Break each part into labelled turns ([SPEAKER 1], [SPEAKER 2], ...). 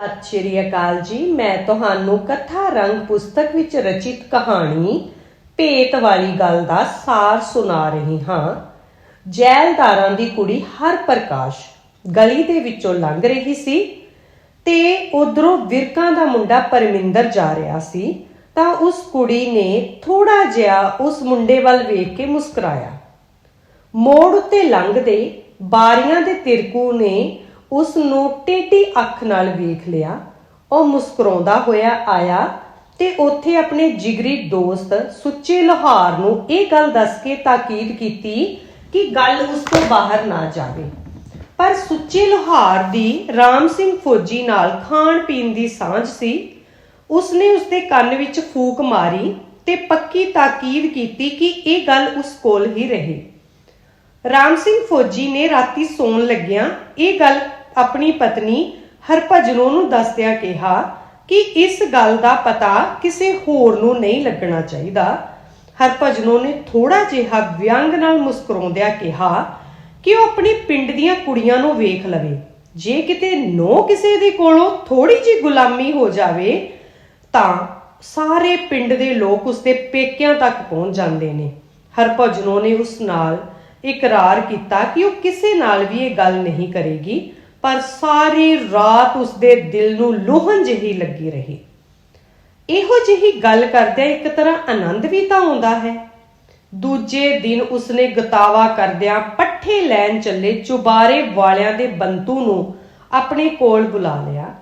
[SPEAKER 1] ਸਤਿ ਸ਼੍ਰੀ ਅਕਾਲ ਜੀ। ਮੈਂ ਤੁਹਾਨੂੰ ਕਥਾ ਰੰਗ ਪੁਸਤਕ ਵਿੱਚ ਰਚਿਤ ਕਹਾਣੀ, ਭੇਤ ਵਾਲੀ ਗੱਲ ਦਾ ਸਾਰ ਸੁਣਾ ਰਹੀ ਹਾਂ। ਜੈਲਦਾਰਾਂ ਦੀ ਕੁੜੀ ਹਰ ਪ੍ਰਕਾਸ਼ ਗਲੀ ਦੇ ਵਿੱਚੋਂ ਲੰਘ ਰਹੀ ਸੀ ਤੇ ਉਧਰੋਂ ਵਿਰਕਾਂ ਦਾ ਮੁੰਡਾ ਪਰਮਿੰਦਰ ਜਾ ਰਿਹਾ ਸੀ, ਤਾਂ ਉਸ ਕੁੜੀ ਨੇ ਥੋੜਾ ਜਿਹਾ ਉਸ ਮੁੰਡੇ ਵੱਲ ਵੇਖ ਕੇ ਮੁਸਕਰਾਇਆ। ਮੋੜ ਉੱਤੇ ਲੰਘਦੇ ਬਾਰੀਆਂ ਦੇ ਤਿਰਕੂ ਨੇ ਉਸ ਨੂੰ ਟੇਢੀ ਅੱਖ ਨਾਲ ਵੇਖ ਲਿਆ। ਉਹ ਮੁਸਕਰਾਉਂਦਾ ਹੋਇਆ ਆਇਆ ਤੇ ਉੱਥੇ ਆਪਣੇ ਜਿਗਰੀ ਦੋਸਤ ਸੁੱਚੇ ਲੋਹਾਰ ਨੂੰ ਇਹ ਗੱਲ ਦੱਸ ਕੇ ਤਾਕੀਦ ਕੀਤੀ ਕਿ ਗੱਲ ਉਸ ਤੋਂ ਬਾਹਰ ਨਾ ਜਾਵੇ। ਪਰ ਸੁੱਚੇ ਲੋਹਾਰ ਦੀ ਰਾਮ ਸਿੰਘ ਫੌਜੀ ਨਾਲ ਖਾਣ ਪੀਣ ਦੀ ਸਾਂਝ ਸੀ। ਉਸਨੇ ਉਸਦੇ ਕੰਨ ਵਿੱਚ ਫੂਕ ਮਾਰੀ ਤੇ ਪੱਕੀ ਤਾਕੀਦ ਕੀਤੀ ਕਿ ਇਹ ਗੱਲ ਉਸ ਕੋਲ ਹੀ ਰਹੇ। ਰਾਮ ਸਿੰਘ ਫੌਜੀ ਨੇ ਰਾਤੀ ਸੌਣ ਲੱਗਿਆਂ ਇਹ ਗੱਲ ਆਪਣੀ ਪਤਨੀ ਹਰਭਜਨੋਂ ਨੂੰ ਦੱਸਦਿਆਂ ਕਿਹਾ ਕਿ ਇਸ ਗੱਲ ਦਾ ਪਤਾ ਕਿਸੇ ਹੋਰ ਨੂੰ ਨਹੀਂ ਲੱਗਣਾ ਚਾਹੀਦਾ। ਹਰਭਜਨੋਂ ਨੇ ਥੋੜਾ ਜਿਹਾ ਵਿਅੰਗ ਨਾਲ ਮੁਸਕਰਾਉਂਦਿਆਂ ਕਿਹਾ ਕਿ ਉਹ ਆਪਣੀ ਪਿੰਡ ਦੀਆਂ ਕੁੜੀਆਂ ਨੂੰ ਵੇਖ ਲਵੇ। ਜੇ ਕਿਤੇ ਨੋ ਕਿਸੇ ਦੇ ਕੋਲੋਂ ਥੋੜੀ ਜੀ ਗੁਲਾਮੀ ਹੋ ਜਾਵੇ, ਤਾਂ ਸਾਰੇ ਪਿੰਡ ਦੇ ਲੋਕ ਉਸਦੇ ਪੇਕਿਆਂ ਤੱਕ ਪਹੁੰਚ ਜਾਂਦੇ ਨੇ। ਹਰਭਜਨੋਂ ਨੇ ਉਸ ਨਾਲ ਇਕਰਾਰ ਕੀਤਾ ਕਿ ਉਹ ਕਿਸੇ ਨਾਲ ਵੀ ਇਹ ਗੱਲ ਨਹੀਂ ਕਰੇਗੀ। ਪਰ ਸਾਰੀ ਰਾਤ ਉਸਦੇ ਦਿਲ ਨੂੰ ਲੋਹਨ ਜਿਹੀ ਲੱਗੀ ਰਹੀ। ਇਹੋ ਜਿਹੀ ਗੱਲ ਕਰਦਿਆਂ ਇੱਕ ਤਰ੍ਹਾਂ ਆਨੰਦ ਵੀ ਤਾਂ ਆਉਂਦਾ ਹੈ। ਦੂਜੇ ਦਿਨ ਉਸਨੇ ਗਤਾਵਾ ਕਰਦਿਆਂ ਪੱਠੇ ਲੈਣ ਚੱਲੇ ਚੁਬਾਰੇ ਵਾਲਿਆਂ ਦੇ ਬੰਤੂ ਨੂੰ ਆਪਣੇ ਕੋਲ ਬੁਲਾ ਲਿਆ।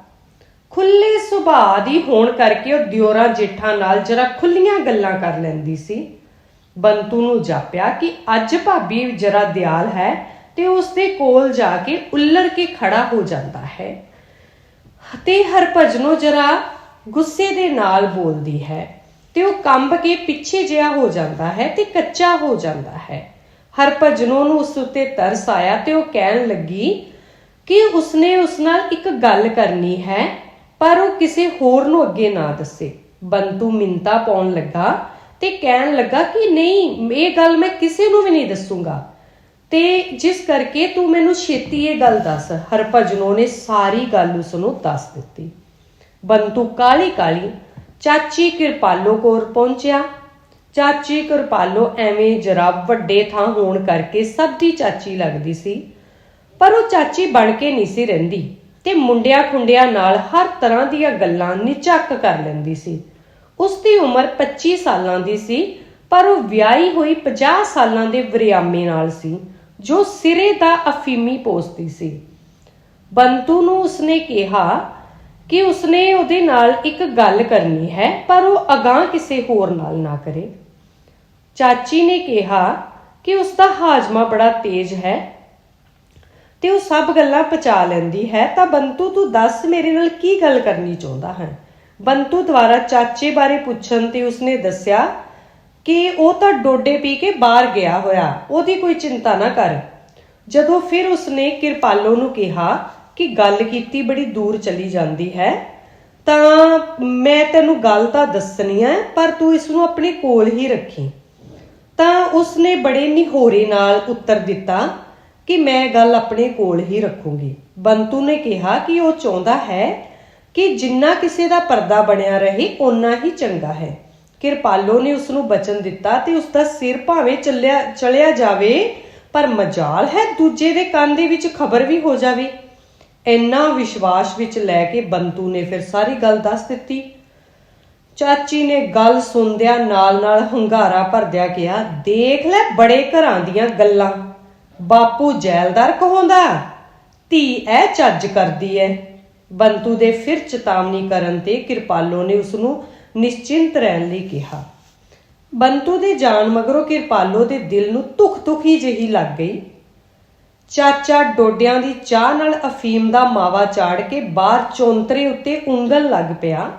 [SPEAKER 1] ਖੁੱਲੇ ਸੁਭਾਅ ਦੀ ਹੋਣ ਕਰਕੇ ਉਹ ਦਿਓਰਾਂ ਜੇਠਾਂ ਨਾਲ ਜਰਾ ਖੁੱਲੀਆਂ ਗੱਲਾਂ ਕਰ ਲੈਂਦੀ ਸੀ। ਬੰਤੂ ਨੂੰ ਜਾਪਿਆ ਕਿ ਅੱਜ ਭਾਬੀ ਜਰਾ ਦਿਆਲ ਹੈ ਤੇ ਉਸਦੇ ਕੋਲ ਜਾ ਕੇ ਉੱਲਰ ਕੇ ਖੜਾ ਹੋ ਜਾਂਦਾ ਹੈ। ਤੇ ਹਰਭਜਨੋ ਜਰਾ ਗੁੱਸੇ ਦੇ ਨਾਲ ਬੋਲਦੀ ਹੈ ਤੇ ਉਹ ਕੰਬ ਕੇ ਪਿੱਛੇ ਜਿਹਾ ਹੋ ਜਾਂਦਾ ਹੈ ਤੇ ਕੱਚਾ ਹੋ ਜਾਂਦਾ ਹੈ। ਹਰਭਜਨੋ ਨੂੰ ਉਸ ਉੱਤੇ ਤਰਸ ਆਇਆ ਤੇ ਉਹ ਕਹਿਣ ਲੱਗੀ ਕਿ ਉਸਨੇ ਉਸ ਨਾਲ ਇੱਕ ਗੱਲ ਕਰਨੀ ਹੈ, ਪਰ ਉਹ ਕਿਸੇ ਹੋਰ ਨੂੰ ਅੱਗੇ ਨਾ ਦੱਸੇ। ਬੰਤੂ ਮਿੰਤਾ ਪਾਉਣ ਲੱਗਾ ਤੇ ਕਹਿਣ ਲੱਗਾ ਕਿ ਨਹੀਂ, ਇਹ ਗੱਲ ਮੈਂ ਕਿਸੇ ਨੂੰ ਵੀ ਨਹੀਂ ਦੱਸੂਗਾ। ਤੇ ਜਿਸ ਕਰਕੇ ਤੂੰ ਮੈਨੂੰ ਛੇਤੀ ਇਹ ਗੱਲ ਦੱਸ। ਹਰਭਜਨੋ ਨੇ ਸਾਰੀ ਗੱਲ ਉਸ ਨੂੰ ਦੱਸ ਦਿੱਤੀ। ਬੰਤੂ ਕਾਲੀ ਕਾਲੀ ਚਾਚੀ ਕਿਰਪਾਲੋ ਕੋਲ ਪਹੁੰਚਿਆ। ਚਾਚੀ ਕਿਰਪਾਲੋ ਐਵੇਂ ਜਰਾ ਵੱਡੇ ਥਾਂ ਹੋਣ ਕਰਕੇ ਸਭ ਦੀ ਚਾਚੀ ਲੱਗਦੀ ਸੀ, ਪਰ ਉਹ ਚਾਚੀ ਬਣ ਕੇ ਨਹੀਂ ਸੀ ਰਹਿੰਦੀ ਤੇ ਮੁੰਡਿਆਂ ਖੁੰਡਿਆਂ ਨਾਲ ਹਰ ਤਰ੍ਹਾਂ ਦੀਆਂ ਗੱਲਾਂ ਨਿਚੱਕ ਕਰ ਲੈਂਦੀ ਸੀ। ਉਸ ਦੀ ਉਮਰ 25 ਸਾਲਾਂ ਦੀ ਸੀ, ਪਰ ਉਹ ਵਿਆਹੀ ਹੋਈ 50 ਸਾਲਾਂ ਦੇ ਵਰਿਆਮੇ ਨਾਲ ਸੀ। ਜੋ ਸਿਰੇ ਦਾ ਅਫੀਮੀ ਪੋਸਦੀ ਸੀ। ਬੰਤੂ ਨੂੰ ਉਸਨੇ ਕਿਹਾ ਕਿ ਉਸਨੇ ਉਹਦੇ ਨਾਲ ਇੱਕ ਗੱਲ ਕਰਨੀ ਹੈ, ਪਰ ਉਹ ਅਗਾਹ ਕਿਸੇ ਹੋਰ ਨਾਲ ਨਾ ਕਰੇ। ਚਾਚੀ ਨੇ ਕਿਹਾ ਕਿ ਉਸ ਦਾ ਹਾਜ਼ਮਾ ਬੜਾ ਤੇਜ਼ ਹੈ ਤੇ ਉਹ ਸਭ ਗੱਲਾਂ ਪਚਾ ਲੈਂਦੀ ਹੈ। ਤਾਂ ਬੰਤੂ, ਤੂੰ ਦੱਸ ਮੇਰੇ ਨਾਲ ਕੀ ਗੱਲ ਕਰਨੀ ਚਾਹੁੰਦਾ ਹੈ? ਬੰਤੂ ਦੁਆਰਾ ਚਾਚੇ ਬਾਰੇ ਪੁੱਛਣ ਤੇ ਉਸਨੇ ਦੱਸਿਆ ਕਿ ਉਹ ਤਾਂ ਡੋਡੇ ਪੀ ਕੇ ਬਾਹਰ ਗਿਆ ਹੋਇਆ। ਉਹਦੀ ਕੋਈ ਚਿੰਤਾ ਨਾ ਕਰ। ਜਦੋਂ ਫਿਰ ਉਸਨੇ ਕਿਰਪਾਲੋ ਨੂੰ ਕਿਹਾ ਕਿ ਗੱਲ ਕੀਤੀ ਬੜੀ ਦੂਰ ਚਲੀ ਜਾਂਦੀ ਹੈ, ਤਾਂ ਮੈਂ ਤੈਨੂੰ ਗੱਲ ਤਾਂ ਦੱਸਣੀ ਹੈ, ਪਰ ਤੂੰ ਇਸ ਨੂੰ ਆਪਣੇ ਕੋਲ ਹੀ ਰੱਖੀ। ਤਾਂ ਉਸਨੇ ਬੜੇ ਨਿਹੋਰੇ ਨਾਲ ਉੱਤਰ ਦਿੱਤਾ ਕਿ ਮੈਂ ਗੱਲ ਆਪਣੇ ਕੋਲ ਹੀ ਰੱਖੂੰਗੀ। ਬੰਤੂ ਨੇ ਕਿਹਾ ਕਿ ਉਹ ਚਾਹੁੰਦਾ ਹੈ ਕਿ ਜਿੰਨਾ ਕਿਸੇ ਦਾ ਪਰਦਾ ਬਣਿਆ ਰਹੇ, ਓਨਾ ਹੀ ਚੰਗਾ ਹੈ। ਕਿਰਪਾਲੋ ਨੇ ਉਸ ਨੂੰ ਬਚਨ ਦਿੱਤਾ ਤੇ ਉਸ ਦਾ ਸਿਰ ਭਾਵੇਂ ਚੱਲਿਆ, ਚਲਿਆ ਜਾਵੇ, ਪਰ ਮਜਾਲ ਹੈ ਦੂਜੇ ਦੇ ਕੰਨ ਦੇ ਵਿੱਚ ਖਬਰ ਵੀ ਹੋ ਜਾਵੇ। ਇੰਨਾ ਵਿਸ਼ਵਾਸ ਵਿੱਚ ਲੈ ਕੇ ਬੰਤੂ ਨੇ ਫਿਰ ਸਾਰੀ ਗੱਲ ਦੱਸ ਦਿੱਤੀ। ਚਾਚੀ ਨੇ ਗੱਲ ਸੁਣਦਿਆਂ ਨਾਲ-ਨਾਲ ਹੰਗਾਰਾ ਭਰਦਿਆ ਕਿਹਾ, ਦੇਖ ਲੈ ਬੜੇ ਘਰਾਂ ਦੀਆਂ ਗੱਲਾਂ। ਬਾਪੂ ਜੈਲਦਾਰ ਕਹੋਂਦਾ ਧੀ ਐ ਚੱਜ ਕਰਦੀ ਐ। ਬੰਤੂ ਦੇ ਫਿਰ ਚੇਤਾਵਨੀ ਕਰਨ ਤੇ ਕਿਰਪਾਲੋ ਨੇ ਉਸ ਨੂੰ ਨਿਸ਼ਚਿੰਤ ਰਹਿਣ ਲਈ ਕਿਹਾ। ਬੰਤੂ ਦੇ ਜਾਣ ਮਗਰੋਂ ਕਿਰਪਾਲੋ ਦੇ ਦਿਲ ਨੂੰ ਤੁਖ ਤੁਖੀ ਜਿਹੀ ਲੱਗ ਗਈ। ਚਾਚਾ ਡੋਡਿਆਂ ਦੀ ਚਾਹ ਨਾਲ ਅਫੀਮ ਦਾ ਮਾਵਾ ਚਾੜ ਕੇ ਬਾਹਰ ਚੌਂਤਰੇ ਉੱਤੇ ਉਂਗਲ ਲੱਗ ਪਿਆ।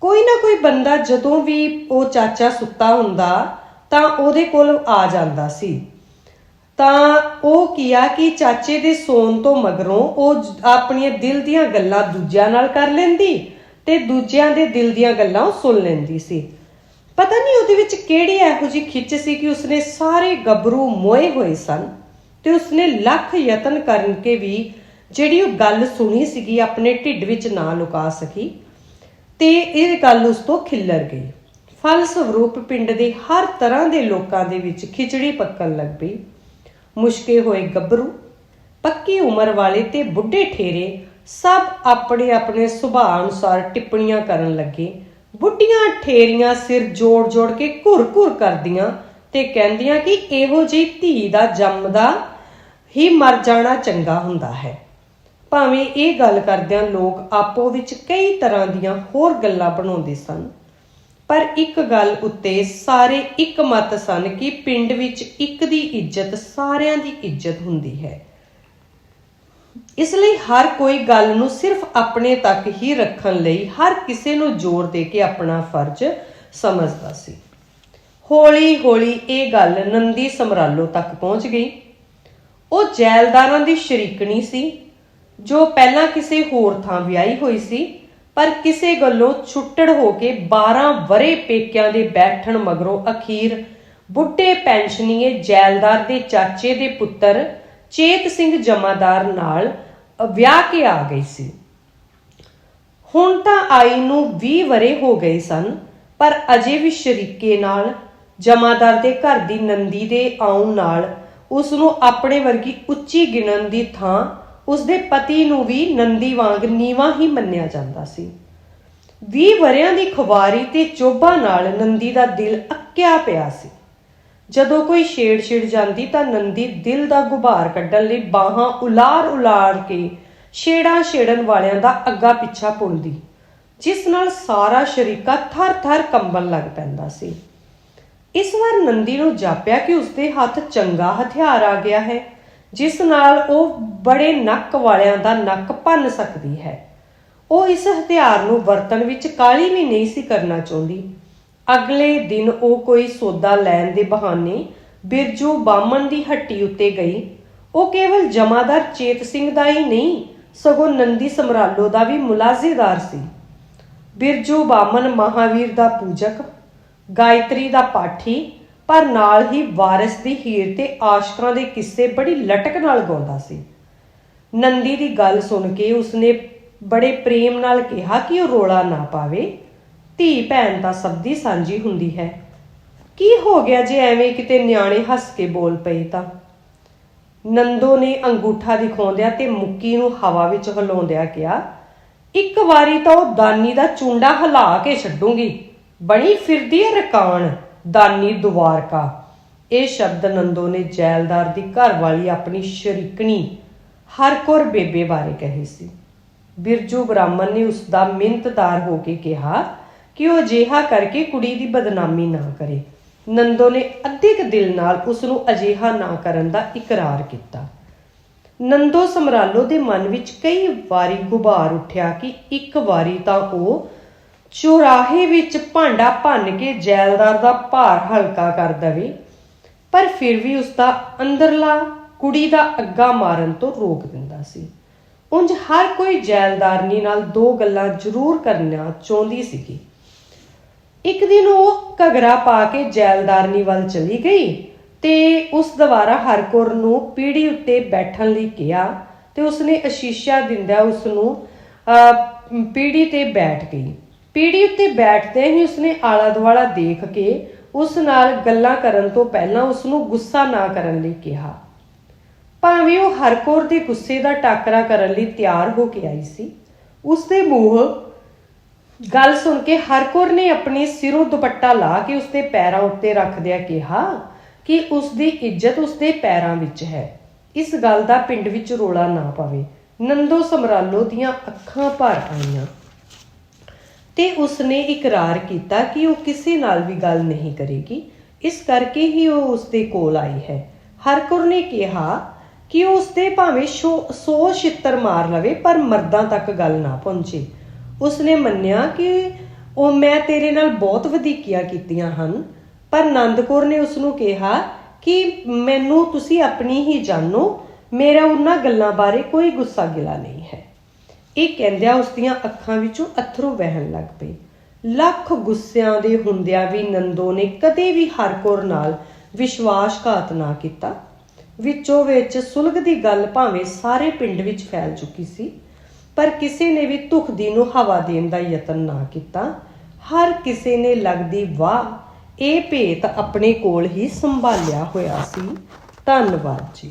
[SPEAKER 1] ਕੋਈ ਨਾ ਕੋਈ ਬੰਦਾ ਜਦੋਂ ਵੀ ਉਹ ਚਾਚਾ ਸੁੱਤਾ ਹੁੰਦਾ, ਤਾਂ ਉਹਦੇ ਕੋਲ ਆ ਜਾਂਦਾ ਸੀ। ਤਾਂ ਉਹ ਕੀਆ ਕਿ ਚਾਚੇ ਦੇ ਸੌਣ ਤੋਂ ਮਗਰੋਂ ਉਹ ਆਪਣੀਆਂ ਦਿਲ ਦੀਆਂ ਗੱਲਾਂ ਦੂਜਿਆਂ ਨਾਲ ਕਰ ਲੈਂਦੀ ਤੇ ਦੂਜਿਆਂ ਦੇ ਦਿਲ ਦੀਆਂ ਗੱਲਾਂ ਉਹ ਸੁਣ ਲੈਂਦੀ ਸੀ। ਪਤਾ ਨਹੀਂ ਉਹਦੇ ਵਿੱਚ ਕਿਹੜੀ ਇਹੋ ਜਿਹੀ ਖਿੱਚ ਸੀ ਕਿ ਉਸਨੇ ਸਾਰੇ ਗੱਭਰੂ ਮੋਏ ਹੋਏ ਸਨ ਤੇ ਉਸਨੇ ਲੱਖ ਯਤਨ ਕਰਨ ਕੇ ਵੀ ਜਿਹੜੀ ਉਹ ਗੱਲ ਸੁਣੀ ਸੀਗੀ ਆਪਣੇ ਢਿੱਡ ਵਿੱਚ ਨਾ ਲੁਕਾ ਸਕੀ ਤੇ ਇਹ ਗੱਲ ਉਸ ਤੋਂ ਖਿੱਲਰ ਗਈ। ਫਲਸਵਰੂਪ ਪਿੰਡ ਦੇ ਹਰ ਤਰ੍ਹਾਂ ਦੇ ਲੋਕਾਂ ਦੇ ਵਿੱਚ ਖਿਚੜੀ ਪੱਕਣ ਲੱਗ ਪਈ। ਮੁਸ਼ਕੇ ਹੋਏ ਗੱਭਰੂ, ਪੱਕੀ ਉਮਰ ਵਾਲੇ ਤੇ ਬੁੱਢੇ ਠੇਰੇ ਸਭ ਆਪਣੇ ਆਪਣੇ ਸੁਭਾਅ ਅਨੁਸਾਰ ਟਿੱਪਣੀਆਂ ਕਰਨ ਲੱਗੇ। ਬੁੱਢੀਆਂ ਠੇਰੀਆਂ ਸਿਰ ਜੋੜ-ਜੋੜ ਕੇ ਘੁਰ-ਘੁਰ ਕਰਦੀਆਂ ਤੇ ਕਹਿੰਦੀਆਂ ਕਿ ਇਹੋ ਜਿਹੀ ਧੀ ਦਾ ਜੰਮਦਾ ਹੀ ਮਰ ਜਾਣਾ ਚੰਗਾ ਹੁੰਦਾ ਹੈ। ਭਾਵੇਂ ਇਹ ਗੱਲ ਕਰਦਿਆਂ ਲੋਕ ਆਪੋ ਵਿੱਚ ਕਈ ਤਰ੍ਹਾਂ ਦੀਆਂ ਹੋਰ ਗੱਲਾਂ ਬਣਾਉਂਦੇ ਸਨ। ਪਰ ਇੱਕ ਗੱਲ ਉੱਤੇ ਸਾਰੇ ਇੱਕ ਮਤ ਸਨ ਕਿ ਪਿੰਡ ਵਿੱਚ ਇੱਕ ਦੀ ਇੱਜ਼ਤ ਸਾਰਿਆਂ ਦੀ ਇੱਜ਼ਤ ਹੁੰਦੀ ਹੈ। ਇਸ ਲਈ ਹਰ ਕੋਈ ਗੱਲ ਨੂੰ ਸਿਰਫ ਆਪਣੇ ਤੱਕ ਹੀ ਰੱਖਣ ਲਈ ਹਰ ਕਿਸੇ ਨੂੰ ਜ਼ੋਰ ਦੇ ਕੇ ਆਪਣਾ ਫਰਜ਼ ਸਮਝਦਾ ਸੀ। ਹੌਲੀ ਹੌਲੀ ਇਹ ਗੱਲ ਨੰਦੀ ਸਮਰਾਲੋ ਤੱਕ ਪਹੁੰਚ ਗਈ। ਉਹ ਜੈਲਦਾਰਾਂ ਦੀ ਸ਼ਰੀਕਣੀ ਸੀ, ਜੋ ਪਹਿਲਾਂ ਕਿਸੇ ਹੋਰ ਥਾਂ ਵਿਆਹੀ ਹੋਈ ਸੀ, ਪਰ ਕਿਸੇ ਗੱਲੋਂ ਛੁੱਟੜ ਹੋ ਕੇ 12 ਵਰੇ ਪੇਕਿਆਂ ਦੇ ਬੈਠਣ ਮਗਰੋਂ ਅਖੀਰ ਬੁੱਢੇ ਪੈਨਸ਼ਨੀਏ ਜੈਲਦਾਰ ਦੇ ਚਾਚੇ ਦੇ ਪੁੱਤਰ ਚੇਤ ਸਿੰਘ ਜਮਾਦਾਰ ਨਾਲ ਵਿਆਹ ਕੇ ਆ ਗਈ ਸੀ। ਹੁਣ ਤਾਂ ਆਈ ਨੂੰ 20 ਵਰੇ ਹੋ ਗਏ ਸਨ, ਪਰ ਅਜੇ ਵੀ ਸ਼ਰੀਕੇ ਨਾਲ, ਜਮਾਦਾਰ ਦੇ ਘਰ ਦੀ ਨੰਦੀ ਦੇ ਆਉਣ ਨਾਲ ਉਸ ਨੂੰ ਆਪਣੇ ਵਰਗੀ ਉੱਚੀ ਗਿਣਨ ਦੀ ਥਾਂ ਉਸ ਦੇ ਪਤੀ ਨੂੰ ਵੀ ਨੰਦੀ ਵਾਂਗ ਨੀਵਾਂ ਹੀ ਮੰਨਿਆ ਜਾਂਦਾ ਸੀ। 20 ਵਰਿਆਂ ਦੀ ਖੁਵਾਰੀ ਤੇ ਚੋਭਾ ਨਾਲ ਨੰਦੀ ਦਾ ਦਿਲ ਅੱਕਿਆ ਪਿਆ ਸੀ। ਜਦੋਂ ਕੋਈ ਛੇੜ ਛੇੜ ਜਾਂਦੀ ਤਾਂ ਨੰਦੀ ਦਿਲ ਦਾ ਗੁਬਾਰ ਕੱਢਣ ਲਈ ਬਾਹਾਂ ਉਲਾਰ ਉਲਾਰ ਕੇ ਛੇੜਾਂ ਛੇੜਨ ਵਾਲਿਆਂ ਦਾ ਅੱਗਾ ਪਿੱਛਾ ਪੁੰਦੀ ਜਿਸ ਨਾਲ ਸਾਰਾ ਸ਼ਰੀਕਾ ਥਰ-ਥਰ ਕੰਬਣ ਲੱਗ ਪੈਂਦਾ ਸੀ। ਇਸ ਵਾਰ ਨੰਦੀ ਨੂੰ ਜਾਪਿਆ ਕਿ ਉਸਦੇ ਹੱਥ ਚੰਗਾ ਹਥਿਆਰ ਆ ਗਿਆ ਹੈ, ਜਿਸ ਨਾਲ ਉਹ ਬੜੇ ਨੱਕ ਵਾਲਿਆਂ ਦਾ ਨੱਕ ਭੰਨ ਸਕਦੀ ਹੈ। ਉਹ ਇਸ ਹਥਿਆਰ ਨੂੰ ਵਰਤਣ ਵਿੱਚ ਕਾਲੀ ਵੀ ਨਹੀਂ ਸੀ ਕਰਨਾ ਚਾਹੁੰਦੀ। ਅਗਲੇ ਦਿਨ ਉਹ ਕੋਈ ਸੌਦਾ ਲੈਣ ਦੇ ਬਹਾਨੇ ਬਿਰਜੂ ਬਾਮਣ ਦੀ ਹੱਟੀ ਉੱਤੇ ਗਈ। ਉਹ ਕੇਵਲ ਜਮਾਦਾਰ ਚੇਤ ਸਿੰਘ ਦਾ ਹੀ ਨਹੀਂ, ਸਗੋਂ ਨੰਦੀ ਸਮਰਾਲੋ ਦਾ ਵੀ ਮੁਲਾਜ਼ੇਦਾਰ ਸੀ। ਬਿਰਜੂ ਬਾਮਨ ਮਹਾਵੀਰ ਦਾ ਪੂਜਕ, ਗਾਇਤਰੀ ਦਾ ਪਾਠੀ, ਪਰ ਨਾਲ ਹੀ ਵਾਰਿਸ ਦੀ ਹੀਰ ਤੇ ਆਸ਼ਕਾਂ ਦੇ ਕਿੱਸੇ ਬੜੀ ਲਟਕ ਨਾਲ ਗਾਉਂਦਾ ਸੀ। ਨੰਦੀ ਦੀ ਗੱਲ ਸੁਣ ਕੇ ਉਸਨੇ ਬੜੇ ਪ੍ਰੇਮ ਨਾਲ ਕਿਹਾ ਕਿ ਉਹ ਰੋਲਾ ਨਾ ਪਾਵੇ। ਧੀ ਭੈਣ ਤਾਂ ਸਭ ਦੀ ਸਾਂਝੀ ਹੁੰਦੀ ਹੈ। ਕੀ ਹੋ ਗਿਆ ਜੇ ਐਵੇਂ ਕਿਤੇ ਨਿਆਣੇ ਹੱਸ ਕੇ ਬੋਲ ਪਏ ਤਾਂ? ਨੰਦੋ ਨੇ ਅੰਗੂਠਾ ਦਿਖਾਉਂਦਿਆਂ ਤੇ ਮੁੱਕੀ ਨੂੰ ਹਵਾ ਵਿੱਚ ਹਿਲਾਉਂਦਿਆਂ ਕਿਹਾ, ਇੱਕ ਵਾਰੀ ਤਾਂ ਉਹ ਦਾਨੀ ਦਾ ਚੁੰਡਾ ਹਿਲਾ ਕੇ ਛੱਡੂਗੀ। ਬਣੀ ਫਿਰਦੀ ਹੈ ਰਕਾਨ, ਦਾਨੀ ਦੁਵਾਰਕਾ ਇਹ ਸ਼ਬਦ ਨੰਦੋ ਨੇ ਜੈਲਦਾਰ ਦੀ ਘਰ ਵਾਲੀ ਆਪਣੀ ਸ਼ਰੀਕਣੀ ਹਰਕੌਰ ਬੇਬੇ ਬਾਰੇ ਕਹੀ ਸੀ। ਬਿਰਜੂ ਬ੍ਰਾਹਮਣ ਨੇ ਉਸ ਦਾ ਮਿੰਤਦਾਰ ਹੋ ਕੇ ਕਿਹਾ ਕਿ ਉਹ ਅਜਿਹਾ ਕਰਕੇ ਕੁੜੀ ਦੀ ਬਦਨਾਮੀ ਨਾ ਕਰੇ। ਨੰਦੋ ਨੇ ਅੱਧੇ ਕੁ ਦਿਲ ਨਾਲ ਉਸ ਨੂੰ ਅਜਿਹਾ ਨਾ ਕਰਨ ਦਾ ਇਕਰਾਰ ਕੀਤਾ। ਨੰਦੋ ਸਮਰਾਲੋ ਦੇ ਮਨ ਵਿੱਚ ਕਈ ਵਾਰੀ ਗੁਬਾਰ ਉੱਠਿਆ ਕਿ ਇੱਕ ਵਾਰੀ ਤਾਂ ਉਹ ਚੁਰਾਹੇ ਵਿੱਚ ਭਾਂਡਾ ਭੰਨ ਕੇ ਜੈਲਦਾਰ ਦਾ ਭਾਰ ਹਲਕਾ ਕਰ ਦਵੇ, ਪਰ ਫਿਰ ਵੀ ਉਸ ਦਾ ਅੰਦਰਲਾ ਕੁੜੀ ਦਾ ਅੱਗਾ ਮਾਰਨ ਤੋਂ ਰੋਕ ਦਿੰਦਾ ਸੀ। ਉਂਝ ਹਰ ਕੋਈ ਜੈਲਦਾਰਨੀ ਨਾਲ ਦੋ ਗੱਲਾਂ ਜ਼ਰੂਰ ਕਰਨਾ ਚਾਹੁੰਦੀ ਸੀਗੀ। ਇੱਕ ਦਿਨ ਉਹ ਘਗਰਾ ਪਾ ਕੇ ਜੈਲਦਾਰਨੀ ਵੱਲ ਚਲੀ ਗਈ ਤੇ ਉਸ ਦੁਆਰਾ ਹਰਕੌਰ ਨੂੰ ਪੀੜੀ ਉੱਤੇ ਬੈਠਣ ਲਈ ਕਿਹਾ ਤੇ ਉਸਨੇ ਅਸ਼ੀਸ਼ਾ ਦਿੰਦਿਆਂ ਉਸ ਨੂੰ ਪੀੜੀ ਤੇ ਬੈਠ ਗਈ। ਪੀੜੀ ਉੱਤੇ ਬੈਠਦੇ ਹੀ ਉਸਨੇ ਆਲਾ ਦੁਆਲਾ ਦੇਖ ਕੇ ਉਸ ਨਾਲ ਗੱਲਾਂ ਕਰਨ ਤੋਂ ਪਹਿਲਾਂ ਉਸ ਨੂੰ ਗੁੱਸਾ ਨਾ ਕਰਨ ਲਈ ਕਿਹਾ। ਭਾਵੇਂ ਉਹ ਹਰਕੌਰ ਦੇ ਗੁੱਸੇ ਦਾ ਟਾਕਰਾ ਕਰਨ ਲਈ ਤਿਆਰ ਹੋ ਕੇ ਆਈ ਸੀ ਉਸ ਦੇ ਮੂੰਹ ਗੱਲ ਸੁਣ ਕੇ ਹਰਕੌਰ ਨੇ ਆਪਣੇ ਸਿਰੋਂ ਦੁਪੱਟਾ ਲਾ ਕੇ ਉਸਦੇ ਪੈਰਾਂ ਉੱਤੇ ਰੱਖਦਿਆਂ ਕਿਹਾ ਕਿ ਉਸਦੀ ਇੱਜ਼ਤ ਉਸਦੇ ਪੈਰਾਂ ਵਿੱਚ ਹੈ। ਇਸ ਗੱਲ ਦਾ ਪਿੰਡ ਵਿੱਚ ਰੋਲਾ ਨਾ ਪਵੇ। ਨੰਦੋ ਸਮਰਾਲੋ ਦੀਆਂ ਅੱਖਾਂ ਭਰ ਆਈਆਂ। ਤੇ ਉਸਨੇ ਇਕਰਾਰ ਕੀਤਾ ਕਿ ਉਹ ਕਿਸੇ ਨਾਲ ਵੀ ਗੱਲ ਨਹੀਂ ਕਰੇਗੀ। ਇਸ ਕਰਕੇ ਹੀ ਉਹ ਉਸਦੇ ਕੋਲ ਆਈ ਹੈ। ਹਰਕੁਰ ਨੇ ਕਿਹਾ ਕਿ ਉਹ ਉਸਦੇ ਭਾਵੇਂ 100 ਛਿੱਤਰ ਮਾਰ ਲਵੇ, ਪਰ ਮਰਦਾਂ ਤੱਕ ਗੱਲ ਨਾ ਪਹੁੰਚੇ। ਉਸਨੇ ਮੰਨਿਆ ਕਿ ਉਹ ਮੈਂ ਤੇਰੇ ਨਾਲ ਬਹੁਤ ਵਧੀਕੀਆਂ ਕੀਤੀਆਂ ਹਨ, ਪਰ ਨੰਦਕੌਰ ਨੇ ਉਸ ਨੂੰ ਕਿਹਾ ਕਿ ਮੈਨੂੰ ਤੁਸੀਂ ਆਪਣੀ ਹੀ ਜਾਣੋ, ਮੇਰਾ ਉਹਨਾਂ ਗੱਲਾਂ ਬਾਰੇ ਕੋਈ ਗੁੱਸਾ ਗਿਲਾ ਨਹੀਂ ਹੈ। ਇਹ ਕਹਿੰਦਿਆਂ ਉਸ ਦੀਆਂ ਅੱਖਾਂ ਵਿੱਚੋਂ ਅਥਰੂ ਵਹਿਣ ਲੱਗ ਪਏ। ਲੱਖ ਗੁੱਸਿਆਂ ਦੇ ਹੁੰਦਿਆਂ ਵੀ ਨੰਦੋ ਨੇ ਕਦੇ ਵੀ ਹਰਕੌਰ ਨਾਲ ਵਿਸ਼ਵਾਸਘਾਤ ਨਾ ਕੀਤਾ। ਵਿੱਚੋਂ ਵਿੱਚ ਸੁਲਗ ਦੀ ਗੱਲ ਭਾਵੇਂ ਸਾਰੇ ਪਿੰਡ ਵਿੱਚ ਫੈਲ ਚੁੱਕੀ ਸੀ ਪਰ ਕਿਸੇ ਨੇ ਵੀ ਧੁਖਦੀ ਨੂੰ ਹਵਾ ਦੇਣ ਦਾ ਯਤਨ ਨਾ ਕੀਤਾ। ਹਰ ਕਿਸੇ ਨੇ ਲੱਗਦੀ ਵਾਹ, ਇਹ ਭੇਤ ਆਪਣੇ ਕੋਲ ਹੀ ਸੰਭਾਲਿਆ ਹੋਇਆ ਸੀ। ਧੰਨਵਾਦ ਜੀ।